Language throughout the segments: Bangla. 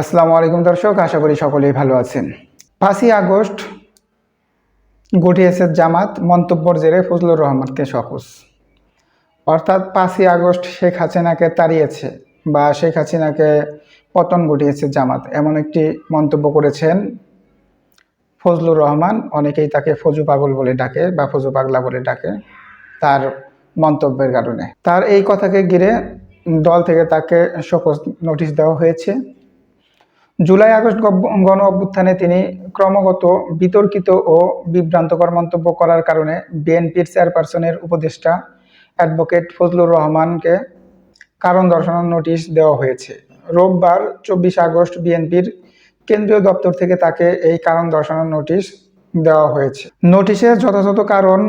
আসসালামু আলাইকুম দর্শক, আশা করি সকলেই ভালো আছেন। পাঁচই আগস্ট গঠিয়েছে জামাত, মন্তব্যর জেরে ফজলুর রহমানকে সকস অর্থাৎ পাঁচই আগস্ট শেখ হাসিনাকে তাড়িয়েছে বা শেখ হাসিনাকে পতন ঘটিয়েছে জামাত, এমন একটি মন্তব্য করেছেন ফজলুর রহমান। অনেকেই তাকে ফজু পাগল বলে ডাকে বা ফজু পাগলা বলে ডাকে তার মন্তব্যের কারণে। তার এই কথাকে ঘিরে দল থেকে তাকে শোকজ নোটিশ দেওয়া হয়েছে। জুলাই আগস্ট গণ অভ্যুত্থানে তিনি ক্রমাগত বিতর্কিত ও বিভ্রান্তকর মন্তব্য করার কারণে বিএনপির চেয়ারপারসনের উপদেষ্টা অ্যাডভোকেট ফজলুর রহমানকে কারণ দর্শানোর নোটিশ দেওয়া হয়েছে। রোববার চব্বিশ আগস্ট বিএনপির কেন্দ্রীয় দপ্তর থেকে তাকে এই কারণ দর্শানোর নোটিশ দেওয়া হয়েছে। নোটিশের যথাযথ কারণ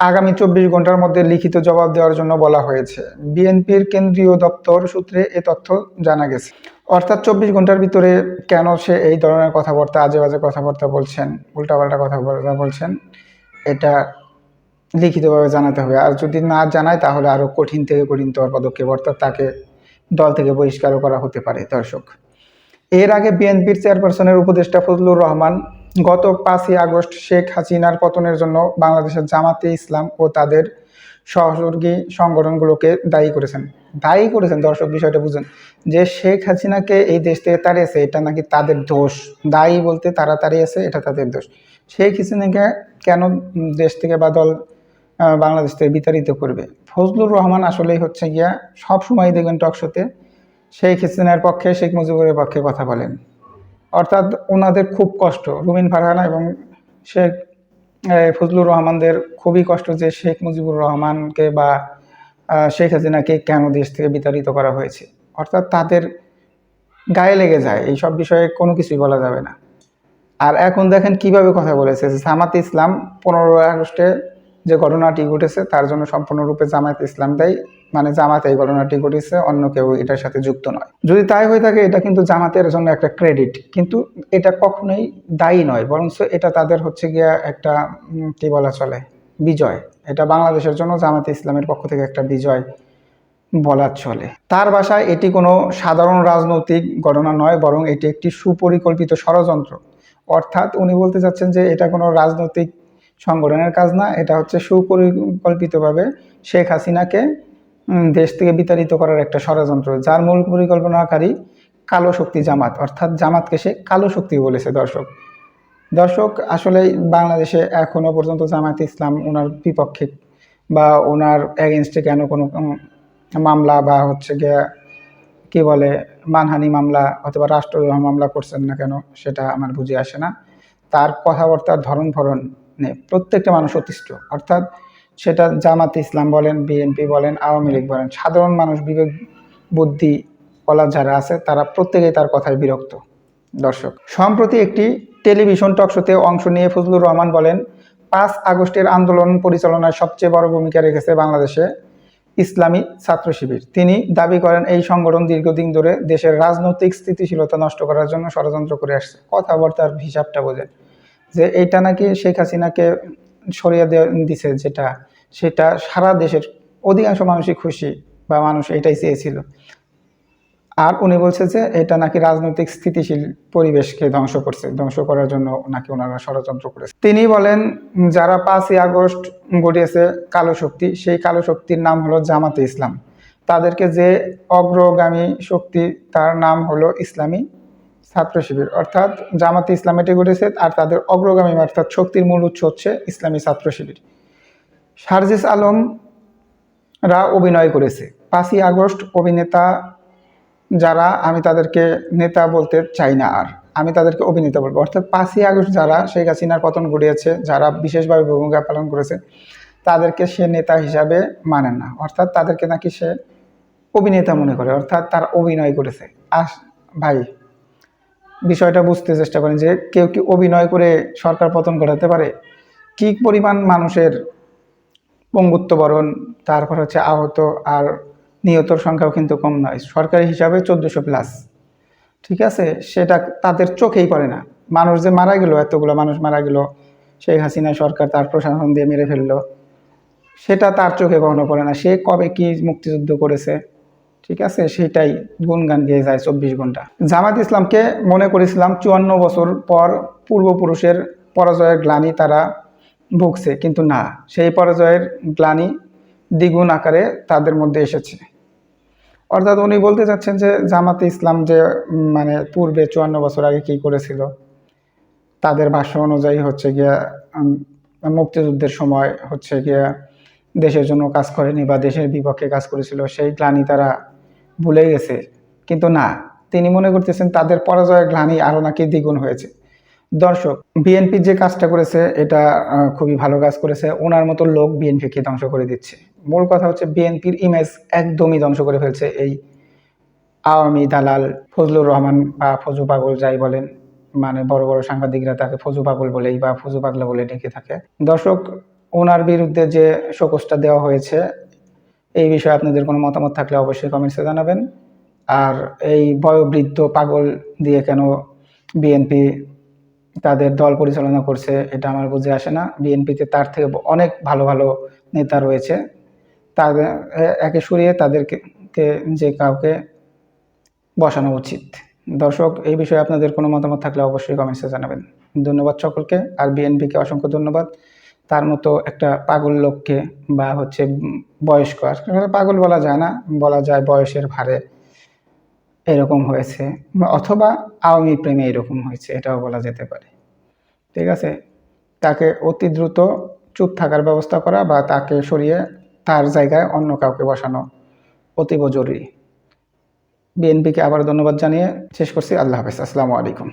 আগামী চব্বিশ ঘণ্টার মধ্যে লিখিত জবাব দেওয়ার জন্য বলা হয়েছে। বিএনপির কেন্দ্রীয় দপ্তর সূত্রে এ তথ্য জানা গেছে। অর্থাৎ চব্বিশ ঘণ্টার ভিতরে কেন সে এই ধরনের কথাবার্তা আজে বাজে কথাবার্তা বলছেন, উল্টাপাল্টা কথাবার্তা বলছেন, এটা লিখিতভাবে জানাতে হবে। আর যদি না জানায়, তাহলে আরও কঠিন থেকে কঠিনতর পদক্ষেপ, অর্থাৎ তাকে দল থেকে বহিষ্কারও করা হতে পারে, দর্শক। এর আগে বিএনপির চেয়ারপারসনের উপদেষ্টা ফজলুর রহমান গত পাঁচই আগস্ট শেখ হাসিনার পতনের জন্য বাংলাদেশের জামাতে ইসলাম ও তাদের সহযোগী সংগঠনগুলোকে দায়ী করেছেন। দায়ী করেছেন, দর্শক, বিষয়টা বুঝুন। যে শেখ হাসিনাকে এই দেশ থেকে তাড়িয়েছে, এটা নাকি তাদের দোষ? দায়ী বলতে তারা তাড়িয়েছে, এটা তাদের দোষ। শেখ হাসিনাকে কেন দেশ থেকে বা দল বাংলাদেশ থেকে বিতাড়িত করবে? ফজলুর রহমান আসলেই হচ্ছে গিয়া সব সময় দেখবেন টকশোতে শেখ হাসিনার পক্ষে, শেখ মুজিবুরের পক্ষে কথা বলেন। অর্থাৎ ওনাদের খুব কষ্ট, রুমিন ফারহানা এবং শেখ ফজলুর রহমানদের খুবই কষ্ট যে শেখ মুজিবুর রহমানকে বা শেখ হাসিনাকে কেন দেশ থেকে বিতাড়িত করা হয়েছে। অর্থাৎ তাদের গায়ে লেগে যায়, এই সব বিষয়ে কোনো কিছুই বলা যাবে না। আর এখন দেখেন কীভাবে কথা বলেছে। যে জামাত ইসলাম পনেরোই আগস্টে যে ঘটনাটি ঘটেছে, তার জন্য সম্পূর্ণরূপে জামায়াত ইসলাম দেয়। মানে জামাত এই ঘটনাটি ঘটেছে অন্য কেউ এটার সাথে যুক্ত নয়। যদি তাই হয়ে থাকে, এটা কিন্তু জামাতের জন্য একটা ক্রেডিট কিন্তু এটা কখনোই দায়ী নয়, বরঞ্চ এটা তাদের হচ্ছে গিয়া একটা কি বলা চলে, বিজয়। এটা বাংলাদেশের জন্য জামাতে ইসলামের পক্ষ থেকে একটা বিজয় বলা চলে। তার ভাষায় এটি কোনো সাধারণ রাজনৈতিক ঘটনা নয়, বরং এটি একটি সুপরিকল্পিত ষড়যন্ত্র। অর্থাৎ উনি বলতে চাচ্ছেন যে এটা কোনো রাজনৈতিক সংগঠনের কাজ না, এটা হচ্ছে সুপরিকল্পিতভাবে শেখ হাসিনাকে দেশ থেকে বিতাড়িত করার একটা ষড়যন্ত্র, যার মূল পরিকল্পনাকারী কালো শক্তি জামাত, অর্থাৎ জামাতকে সে কালো শক্তি বলেছে দর্শক। দর্শক, আসলে বাংলাদেশে এখনও পর্যন্ত জামাত ইসলাম ওনার বিপক্ষে বা ওনার এগেনস্টে কেন কোনো মামলা বা হচ্ছে গিয়ে, কী বলে, মানহানি মামলা অথবা রাষ্ট্রদ্রোহ মামলা করছেন না কেন, সেটা আমার বুঝে আসে না। তার কথাবার্তার ধরন ফরন নেই প্রত্যেকটা মানুষ অতিষ্ঠ। অর্থাৎ সেটা জামাত ইসলাম বলেন, বিএনপি বলেন, আওয়ামী লীগ বলেন, সাধারণ মানুষ, বিবেক বুদ্ধি বলা যারা আছে, তারা প্রত্যেকেই তার কথায় বিরক্ত। দর্শক, সম্প্রতি একটি টেলিভিশন টকশোতে অংশ নিয়ে ফজলুর রহমান বলেন, পাঁচ আগস্টের আন্দোলন পরিচালনায় সবচেয়ে বড় ভূমিকা রেখেছে বাংলাদেশে ইসলামী ছাত্র শিবির। তিনি দাবি করেন, এই সংগঠন দীর্ঘদিন ধরে দেশের রাজনৈতিক স্থিতিশীলতা নষ্ট করার জন্য ষড়যন্ত্র করে আসছে। কথাবার্তার হিসাবটা বোঝেন। যে এইটা নাকি শেখ হাসিনাকে সরিয়ে দিছে যেটা, সেটা সারা দেশের অধিকাংশ মানুষই খুশি বা মানুষ এটাই চেয়েছিল। আর উনি বলছে যে এটা নাকি রাজনৈতিক স্থিতিশীল পরিবেশকে ধ্বংস করছে, ধ্বংস করার জন্য নাকি ওনারা ষড়যন্ত্র করেছে। তিনি বলেন, যারা পাঁচই আগস্ট ঘটিয়েছে কালো শক্তি, সেই কালো শক্তির নাম হলো জামাতে ইসলাম। তাদেরকে যে অগ্রগামী শক্তি, তার নাম হলো ইসলামী ছাত্র শিবির অর্থাৎ জামাতে ইসলাম এটি ঘটেছে আর তাদের অগ্রগামী অর্থাৎ শক্তির মূল উৎস হচ্ছে ইসলামী ছাত্র শিবির শারজিস আলম রা অভিনয় করেছে। পাঁচই আগস্ট অভিনেতা যারা, আমি তাদেরকে নেতা বলতে চাই না আর, আমি তাদেরকে অভিনেতা বলব। অর্থাৎ পাঁচই আগস্ট যারা, শেখ হাসিনার পতন ঘটিয়েছে, যারা বিশেষভাবে ভূমিকা পালন করেছে, তাদেরকে সে নেতা হিসাবে মানে না। অর্থাৎ তাদেরকে নাকি সে অভিনেতা মনে করে, অর্থাৎ তারা অভিনয় করেছে। আস ভাই বিষয়টা বুঝতে চেষ্টা করেন যে কেউ কি অভিনয় করে সরকার পতন ঘটাতে পারে? কি পরিমাণ মানুষের পঙ্গুত্ব বরণ, তারপর হচ্ছে আহত আর নিহতর সংখ্যাও কিন্তু কম নয়। সরকারি হিসাবে চোদ্দোশো প্লাস ঠিক আছে? সেটা তাদের চোখেই পড়ে না। মানুষ যে মারা গেল, এতগুলো মানুষ মারা গেল, শেখ হাসিনা সরকার তার প্রশাসন দিয়ে মেরে ফেলল, সেটা তার চোখে কখনো পড়ে না। সে কবে কি মুক্তিযুদ্ধ করেছে? ঠিক আছে? সেটাই গুনগান গেয়ে যায় চব্বিশ ঘণ্টা। জামাত ইসলামকে মনে করেছিলাম চুয়ান্ন বছর পর পূর্বপুরুষের পরাজয়ের গ্লানি তারা ভুগছে, কিন্তু না। সেই পরাজয়ের গ্লানি দ্বিগুণ আকারে তাদের মধ্যে এসেছে। অর্থাৎ উনি বলতে চাচ্ছেন যে জামাতে ইসলাম যে মানে পূর্বে চুয়ান্ন বছর আগে কি করেছিল, তাদের ভাষ্য অনুযায়ী হচ্ছে গিয়া মুক্তিযুদ্ধের সময় হচ্ছে গিয়া দেশের জন্য কাজ করেনি বা দেশের বিপক্ষে কাজ করেছিল, সেই গ্লানি তারা ভুলে গেছে। কিন্তু না, তিনি মনে করতেছেন তাদের পরাজয়ের গ্লানি আরও নাকি দ্বিগুণ হয়েছে। দর্শক বিএনপি যে কাজটা করেছে, এটা খুবই ভালো কাজ করেছে। ওনার মতো লোক বিএনপিকে ধ্বংস করে দিচ্ছে। মূল কথা হচ্ছে বিএনপির ইমেজ একদমই ধ্বংস করে ফেলছে এই আওয়ামী দালাল ফজলুর রহমান বা ফজু পাগল যাই বলেন মানে বড় বড় সাংবাদিকরা তাকে ফজু পাগল বলেই বা ফজু পাগলা বলে ডেকে থাকে। দর্শক, ওনার বিরুদ্ধে যে শোকসটা দেওয়া হয়েছে এই বিষয়ে আপনাদের কোনো মতামত থাকলে অবশ্যই কমেন্টসে জানাবেন। আর এই বয়োবৃদ্ধ পাগল দিয়ে কেন বিএনপি তাদের দল পরিচালনা করছে, এটা আমার বুঝে আসে না। বিএনপিতে তার থেকে অনেক ভালো ভালো নেতা রয়েছে। তাদের, একে সরিয়ে তাদেরকে যে কাউকে বসানো উচিত। দর্শক, এই বিষয়ে আপনাদের কোনো মতামত থাকলে অবশ্যই কমেন্টসে জানাবেন। ধন্যবাদ সকলকে, আর বিএনপিকে অসংখ্য ধন্যবাদ। তার মতো একটা পাগল লোককে বা হচ্ছে বয়স্ক আসলে পাগল বলা যায় না, বলা যায় বয়সের ভারে এরকম হয়েছে অথবা আওয়ামী প্রেমে এরকম হয়েছে, এটাও বলা যেতে পারে। ঠিক আছে? তাকে অতি দ্রুত চুপ থাকার ব্যবস্থা করা বা তাকে সরিয়ে তার জায়গায় অন্য কাউকে বসানো অতীব জরুরি। বিএনপিকে আবার ধন্যবাদ জানিয়ে শেষ করছি। আল্লাহ হাফেজ। আসসালামু আলাইকুম।